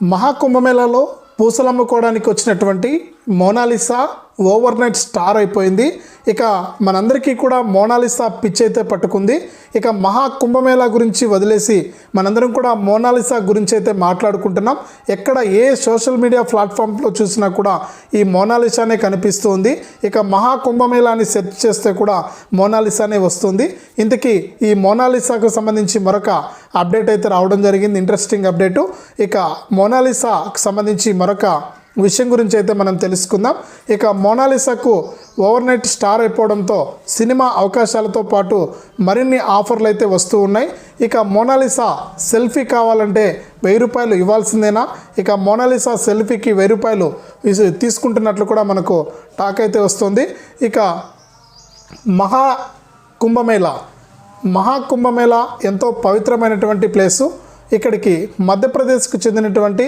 మహాకుంభమేళాలో పూసలు అమ్ముకోవడానికి వచ్చినటువంటి మోనాలిసా ఓవర్ నైట్ స్టార్ అయిపోయింది. ఇక మనందరికీ కూడా మోనాలిసా పిచ్ అయితే పట్టుకుంది. ఇక మహా కుంభమేళా గురించి వదిలేసి మనందరం కూడా మోనాలిసా గురించి అయితే మాట్లాడుకుంటున్నాం. ఎక్కడ ఏ సోషల్ మీడియా ప్లాట్ఫామ్లో చూసినా కూడా ఈ మోనాలిసానే కనిపిస్తుంది. ఇక మహా కుంభమేళాని సెర్చ్ చేస్తే కూడా మోనాలిసానే వస్తుంది. ఇంతకీ ఈ మోనాలిసాకు సంబంధించి మరొక అప్డేట్ అయితే రావడం జరిగింది. Interesting update. ఇక మోనాలిసాకు సంబంధించి మరొక విషయం గురించి అయితే మనం తెలుసుకుందాం. ఇక మోనాలిసాకు ఓవర్ నైట్ స్టార్ అయిపోవడంతో సినిమా అవకాశాలతో పాటు మరిన్ని ఆఫర్లు అయితే వస్తూ ఉన్నాయి. ఇక మోనాలిసా సెల్ఫీ కావాలంటే వెయ్యి రూపాయలు ఇవ్వాల్సిందేనా? ఇక మోనాలిసా సెల్ఫీకి వెయ్యి రూపాయలు తీసుకుంటున్నట్లు కూడా మనకు టాక్ అయితే వస్తుంది. ఇక మహా కుంభమేళ. మహాకుంభమేళ ఎంతో పవిత్రమైనటువంటి ప్లేసు. ఇక్కడికి మధ్యప్రదేశ్కు చెందినటువంటి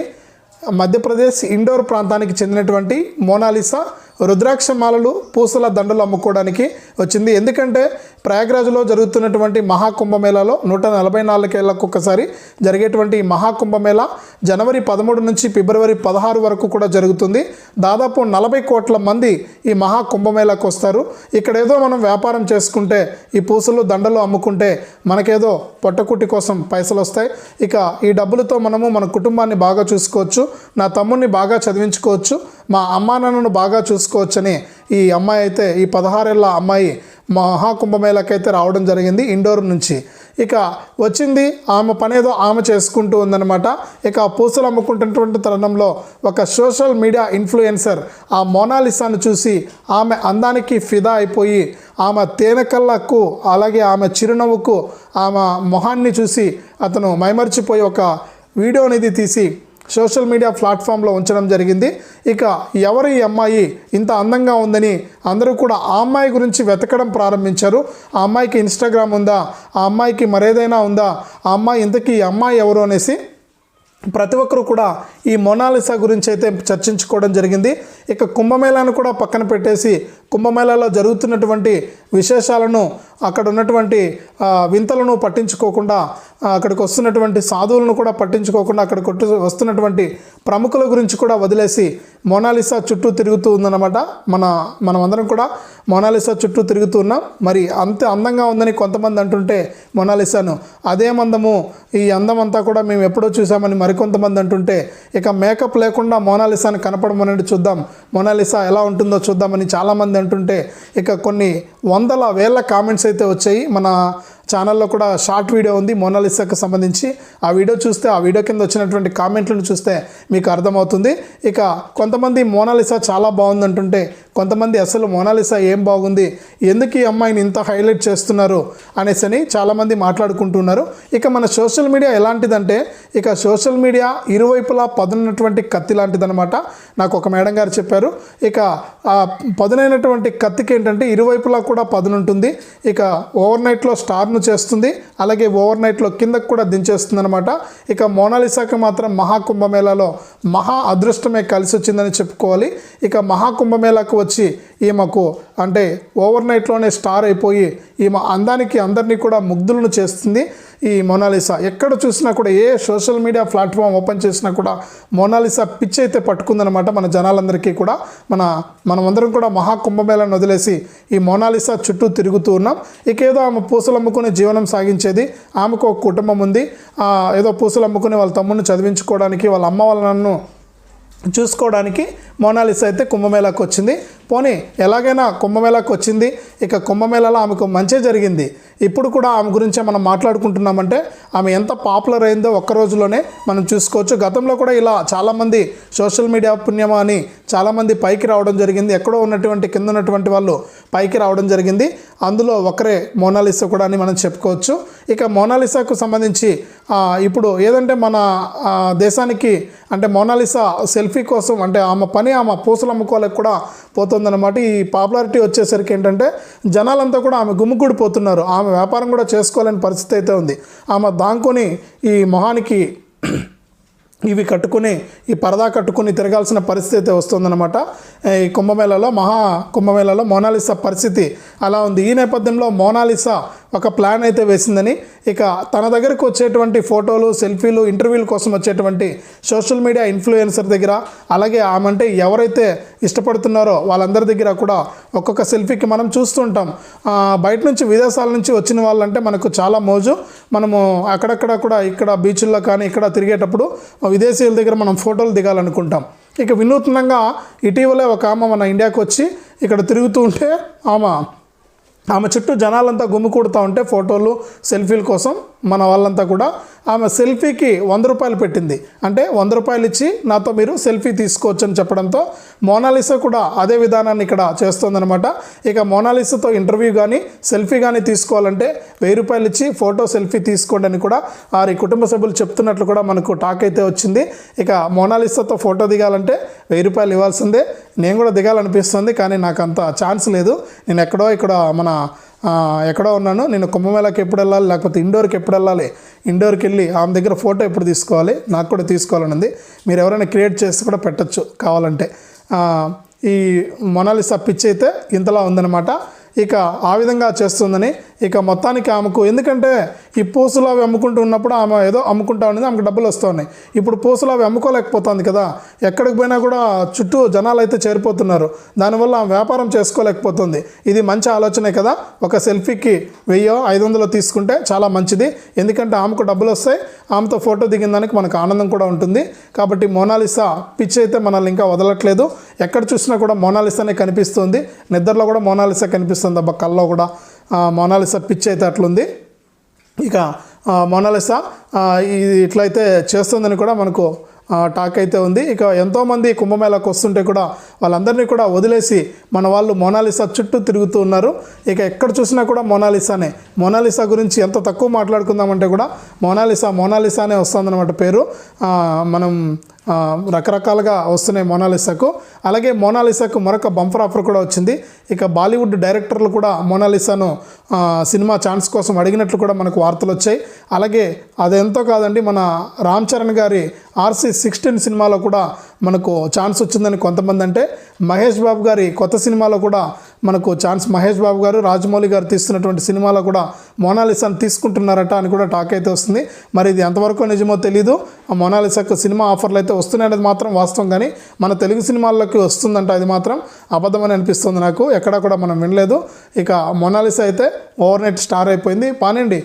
మధ్యప్రదేశ్ ఇండోర్ ప్రాంతానికి చెందినటువంటి మోనాలిసా రుద్రాక్ష మాలలు పూసల దండలు అమ్ముకోవడానికి వచ్చింది. ఎందుకంటే ప్రయాగ్రాజ్లో జరుగుతున్నటువంటి మహాకుంభమేళాలో నూట నలభై నాలుగేళ్ళకు ఒకసారి జరిగేటువంటి ఈ మహాకుంభమేళా జనవరి పదమూడు నుంచి ఫిబ్రవరి పదహారు వరకు కూడా జరుగుతుంది. దాదాపు నలభై కోట్ల మంది ఈ మహాకుంభమేళాకు వస్తారు. ఇక్కడ ఏదో మనం వ్యాపారం చేసుకుంటే ఈ పూసలు దండలు అమ్ముకుంటే మనకేదో పొట్టకుట్టి కోసం పైసలు వస్తాయి. ఇక ఈ డబ్బులతో మనము మన కుటుంబాన్ని బాగా చూసుకోవచ్చు. నా తమ్ముడిని బాగా చదివించుకోవచ్చు. మా అమ్మా నాన్నను బాగా చూసుకోవచ్చని ఈ అమ్మాయి అయితే ఈ పదహారేళ్ళ అమ్మాయి మహాకుంభమేళకైతే రావడం జరిగింది ఇండోర్ నుంచి. ఇక వచ్చింది ఆమె పనేదో ఆమె చేసుకుంటూ ఉందన్నమాట. ఇక పూసలు అమ్ముకుంటున్నటువంటి తరుణంలో ఒక సోషల్ మీడియా ఇన్ఫ్లుయెన్సర్ ఆ మోనాలిసాను చూసి ఆమె అందానికి ఫిదా అయిపోయి ఆమె తేనెకళ్ళకు అలాగే ఆమె చిరునవ్వుకు ఆమె మొహాన్ని చూసి అతను మైమర్చిపోయి ఒక వీడియో అనేది తీసి సోషల్ మీడియా ప్లాట్ఫామ్లో ఉంచడం జరిగింది. ఇక ఎవరు ఈ అమ్మాయి ఇంత అందంగా ఉందని అందరూ కూడా ఆ అమ్మాయి గురించి వెతకడం ప్రారంభించారు. ఆ అమ్మాయికి ఇన్స్టాగ్రామ్ ఉందా? ఆ అమ్మాయికి మరేదైనా ఉందా? ఆ అమ్మాయి ఇంతకీ ఈ అమ్మాయి ఎవరు అనేసి ప్రతి ఒక్కరు కూడా ఈ మొనాలిసా గురించి అయితే చర్చించుకోవడం జరిగింది. ఇక కుంభమేళాను కూడా పక్కన పెట్టేసి కుంభమేళాలో జరుగుతున్నటువంటి విశేషాలను అక్కడ ఉన్నటువంటి వింతలను పట్టించుకోకుండా అక్కడికి వస్తున్నటువంటి సాధువులను కూడా పట్టించుకోకుండా అక్కడ కొట్టు వస్తున్నటువంటి ప్రముఖుల గురించి కూడా వదిలేసి మోనాలిసా చుట్టూ తిరుగుతూ ఉందన్నమాట. మన మనమందరం కూడా మోనాలిసా చుట్టూ తిరుగుతూ ఉన్నాం. మరి అంత అందంగా ఉందని కొంతమంది అంటుంటే మోనాలిసాను అదే మందము ఈ అందం అంతా కూడా మేము ఎప్పుడో చూసామని మరికొంతమంది అంటుంటే ఇక మేకప్ లేకుండా మోనాలిసాను కనపడమనండి చూద్దాం. మోనాలిసా ఎలా ఉంటుందో చూద్దామని చాలామంది అంటుంటే ఇక కొన్ని వందల వేల కామెంట్స్ అయితే వచ్చాయి. మన ఛానల్లో కూడా షార్ట్ వీడియో ఉంది మోనాలిసాకు సంబంధించి. ఆ వీడియో చూస్తే ఆ వీడియో కింద వచ్చినటువంటి కామెంట్లను చూస్తే మీకు అర్థమవుతుంది. ఇక కొంతమంది మోనాలిసా చాలా బాగుంది అంటుంటే కొంతమంది అసలు మోనాలిసా ఏం బాగుంది? ఎందుకు ఈ అమ్మాయిని ఇంత హైలైట్ చేస్తున్నారు? అనేసి అని చాలామంది మాట్లాడుకుంటున్నారు. ఇక మన సోషల్ మీడియా ఎలాంటిదంటే ఇక సోషల్ మీడియా ఇరువైపులా పదునటువంటి కత్తి లాంటిదనమాట నాకు ఒక మేడం గారు చెప్పారు. ఇక ఆ పదునైనటువంటి కత్తికి ఏంటంటే ఇరువైపులా కూడా పదునుంటుంది. ఇక ఓవర్ నైట్లో స్టార్ను చేస్తుంది. అలాగే ఓవర్ నైట్లో కిందకు కూడా దించేస్తుంది అనమాట ఇక మోనాలిసాకి మాత్రం మహాకుంభమేళాలో మహా అదృష్టమే కలిసి వచ్చిందని చెప్పుకోవాలి. ఇక మహాకుంభమేళాకు వచ్చి వచ్చి ఈమెకు అంటే ఓవర్ నైట్లోనే స్టార్ అయిపోయి ఈమె అందానికి అందరినీ కూడా ముగ్ధులను చేస్తుంది ఈ మొనాలిసా. ఎక్కడ చూసినా కూడా ఏ సోషల్ మీడియా ప్లాట్ఫామ్ ఓపెన్ చేసినా కూడా మోనాలిసా పిచ్ అయితే పట్టుకుందనమాట మన జనాలందరికీ కూడా. మన మనమందరం కూడా మహాకుంభమేళను వదిలేసి ఈ మోనాలిసా చుట్టూ తిరుగుతూ ఉన్నాం. ఇక ఏదో ఆమె పూసలు అమ్ముకుని జీవనం సాగించేది. ఆమెకు ఒక కుటుంబం ఉంది. ఏదో పూసలు అమ్ముకుని వాళ్ళ తమ్ముడిని చదివించుకోవడానికి వాళ్ళ అమ్మ వాళ్ళ నన్ను చూసుకోవడానికి మోనాలిసా అయితే కుంభమేళాకు వచ్చింది. పోనీ ఎలాగైనా కుంభమేళాకు వచ్చింది. ఇక కుంభమేళాలో ఆమెకు మంచి జరిగింది. ఇప్పుడు కూడా ఆమె గురించే మనం మాట్లాడుకుంటున్నామంటే ఆమె ఎంత పాపులర్ అయిందో ఒక్క రోజులోనే మనం చూసుకోవచ్చు. గతంలో కూడా ఇలా చాలామంది సోషల్ మీడియా పుణ్యమా అని చాలామంది పైకి రావడం జరిగింది. ఎక్కడో ఉన్నటువంటి కింద ఉన్నటువంటి వాళ్ళు పైకి రావడం జరిగింది. అందులో ఒకరే మోనాలిసా కూడా అని మనం చెప్పుకోవచ్చు. ఇక మోనాలిసాకు సంబంధించి ఇప్పుడు ఏదంటే మన దేశానికి అంటే మోనాలిసా సెల్ఫీ కోసం అంటే ఆమె పని ఆమె పూసలు అమ్ముకోలేక కూడా పోతుందన్నమాట. ఈ పాపులారిటీ వచ్చేసరికి ఏంటంటే జనాలంతా కూడా ఆమె గుమ్ముగూడిపోతున్నారు ఆమె వ్యాపారం కూడా చేసుకోలేని పరిస్థితి అయితే ఉంది. ఆమె దాంకొని ఈ మొహానికి ఇవి కట్టుకుని ఈ పరదా కట్టుకుని తిరగాల్సిన పరిస్థితి అయితే వస్తుందన్నమాట. ఈ కుంభమేళలో మహా కుంభమేళలో మోనాలిసా పరిస్థితి అలా ఉంది. ఈ నేపథ్యంలో మోనాలిసా ఒక ప్లాన్ అయితే వేసిందని. ఇక తన దగ్గరకు వచ్చేటువంటి ఫోటోలు సెల్ఫీలు ఇంటర్వ్యూల కోసం వచ్చేటువంటి సోషల్ మీడియా ఇన్ఫ్లుయెన్సర్ దగ్గర అలాగే ఆమె అంటే ఎవరైతే ఇష్టపడుతున్నారో వాళ్ళందరి దగ్గర కూడా ఒక్కొక్క సెల్ఫీకి మనం చూస్తుంటాం. బయట నుంచి విదేశాల నుంచి వచ్చిన వాళ్ళంటే మనకు చాలా మోజు. మనము అక్కడక్కడ కూడా ఇక్కడ బీచ్ల్లో కానీ ఇక్కడ తిరిగేటప్పుడు విదేశీయుల దగ్గర మనం ఫోటోలు దిగాలనుకుంటాం. ఇక వినూత్నంగా ఇటీవలే ఒక ఆమె మన ఇండియాకు వచ్చి ఇక్కడ తిరుగుతూ ఉంటే ఆమె ఆమె చుట్టూ జనాలంతా గుమ్మికూడుతూ ఉంటే ఫోటోలు సెల్ఫీల కోసం మన వాళ్ళంతా కూడా ఆమె సెల్ఫీకి వంద రూపాయలు పెట్టింది. అంటే వంద రూపాయలు ఇచ్చి నాతో మీరు సెల్ఫీ తీసుకోవచ్చు అని చెప్పడంతో మోనాలిసా కూడా అదే విధానాన్ని ఇక్కడ చేస్తోందనమాట ఇక మోనాలిసాతో ఇంటర్వ్యూ కానీ సెల్ఫీ కానీ తీసుకోవాలంటే వెయ్యి రూపాయలు ఇచ్చి ఫోటో సెల్ఫీ తీసుకోండి అని కూడా వారి కుటుంబ సభ్యులు చెప్తున్నట్లు కూడా మనకు టాక్ అయితే వచ్చింది. ఇక మోనాలిసాతో ఫోటో దిగాలంటే వెయ్యి రూపాయలు ఇవ్వాల్సిందే. నేను కూడా దిగాలనిపిస్తుంది కానీ నాకు అంత ఛాన్స్ లేదు. నేను ఎక్కడో ఇక్కడ మన ఎక్కడో ఉన్నాను. నేను కుంభమేళాకి ఎప్పుడు వెళ్ళాలి? లేకపోతే ఇండోర్కి ఎప్పుడు వెళ్ళాలి? ఇండోర్కి వెళ్ళి ఆమె దగ్గర ఫోటో ఎప్పుడు తీసుకోవాలి? నాకు కూడా తీసుకోవాలని ఉంది. మీరు ఎవరైనా క్రియేట్ చేసి కూడా పెట్టచ్చు కావాలంటే. ఈ మొనాలిసా పిచ్ అయితే ఇంతలా ఉందన్నమాట. ఇక ఆ విధంగా చేస్తుందని ఇక మొత్తానికి ఆమెకు ఎందుకంటే ఈ పూసలు అవి అమ్ముకుంటూ ఉన్నప్పుడు ఆమె ఏదో అమ్ముకుంటా ఉన్నది ఆమెకు డబ్బులు వస్తున్నాయి. ఇప్పుడు పూసలు అవి అమ్ముకోలేకపోతుంది కదా ఎక్కడికి పోయినా కూడా చుట్టూ జనాలు అయితే చేరిపోతున్నారు. దానివల్ల ఆమె వ్యాపారం చేసుకోలేకపోతుంది. ఇది మంచి ఆలోచనే కదా ఒక సెల్ఫీకి వెయ్యో ఐదు వందలు తీసుకుంటే చాలా మంచిది. ఎందుకంటే ఆమెకు డబ్బులు వస్తాయి ఆమెతో ఫోటో దిగిన దానికి మనకు ఆనందం కూడా ఉంటుంది. కాబట్టి మోనాలిసా పిచ్ అయితే మనల్ని ఇంకా వదలట్లేదు. ఎక్కడ చూసినా కూడా మోనాలిసానే కనిపిస్తుంది. నిద్రలో కూడా మోనాలిసా కనిపిస్తుంది అబ్బా కల్లో కూడా. మోనాలిసా పిచ్ అయితే అట్లుంది. ఇక మొనాలిసా మోనాలిసా ఇది ఇట్లయితే చేస్తుందని కూడా మనకు టాక్ అయితే ఉంది. ఇక ఎంతోమంది కుంభమేళాకు వస్తుంటే కూడా వాళ్ళందరినీ కూడా వదిలేసి మన వాళ్ళు మోనాలిసా చుట్టూ తిరుగుతూ ఉన్నారు. ఇక ఎక్కడ చూసినా కూడా మోనాలిసానే. మోనాలిసా గురించి ఎంత తక్కువ మాట్లాడుకుందామంటే కూడా మోనాలిసా మోనాలిసానే వస్తుందన్నమాట పేరు. మనం రకరకాలుగా వస్తున్నాయి మోనాలిసాకు. అలాగే మోనాలిసాకు మరొక బంఫర్ ఆఫర్ కూడా వచ్చింది. ఇక బాలీవుడ్ డైరెక్టర్లు కూడా మోనాలిసాను సినిమా ఛాన్స్ కోసం అడిగినట్లు కూడా మనకు వార్తలు వచ్చాయి. అలాగే అదెంతో కాదండి మన రామ్ చరణ్ గారి ఆర్సీ సిక్స్టీన్ సినిమాలో కూడా మనకు ఛాన్స్ వచ్చిందని కొంతమంది అంటే మహేష్ బాబు గారి కొత్త సినిమాలో కూడా మనకు ఛాన్స్ మహేష్ బాబు గారు రాజమౌళి గారు తీస్తున్నటువంటి సినిమాలో కూడా మోనాలిసాను తీసుకుంటున్నారట అని కూడా టాక్ అయితే వస్తుంది. మరి ఇది ఎంతవరకు నిజమో తెలీదు. ఆ మోనాలిసాకు సినిమా ఆఫర్లు అయితే వస్తున్నాయనేది మాత్రం వాస్తవం కానీ మన తెలుగు సినిమాల్లోకి వస్తుందంట అది మాత్రం అబద్ధమని అనిపిస్తుంది నాకు. ఎక్కడా కూడా మనం వినలేదు. ఇక మోనాలిసా అయితే ఓవర్ నైట్ స్టార్ అయిపోయింది. పానండి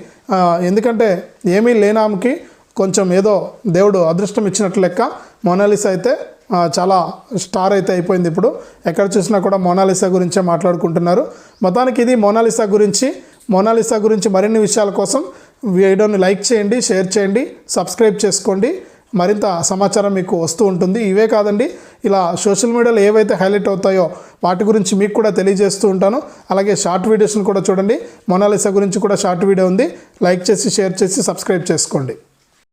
ఎందుకంటే ఏమీ లేనామకి కొంచెం ఏదో దేవుడు అదృష్టం ఇచ్చినట్లు లెక్క మోనాలిసా అయితే చాలా స్టార్ అయితే అయిపోయింది ఇప్పుడు. ఎక్కడ చూసినా కూడా మోనాలిసా గురించే మాట్లాడుకుంటున్నారు. మొత్తానికి ఇది మోనాలిసా గురించి. మోనాలిసా గురించి మరిన్ని విషయాల కోసం వీడియోని లైక్ చేయండి షేర్ చేయండి సబ్స్క్రైబ్ చేసుకోండి. మరింత సమాచారం మీకు వస్తూ ఉంటుంది. ఇవే కాదండి ఇలా సోషల్ మీడియాలో ఏవైతే హైలైట్ అవుతాయో వాటి గురించి మీకు కూడా తెలియజేస్తూ ఉంటాను. అలాగే షార్ట్ వీడియోస్ని కూడా చూడండి. మొనాలిసా గురించి కూడా షార్ట్ వీడియో ఉంది. లైక్ చేసి షేర్ చేసి సబ్స్క్రైబ్ చేసుకోండి.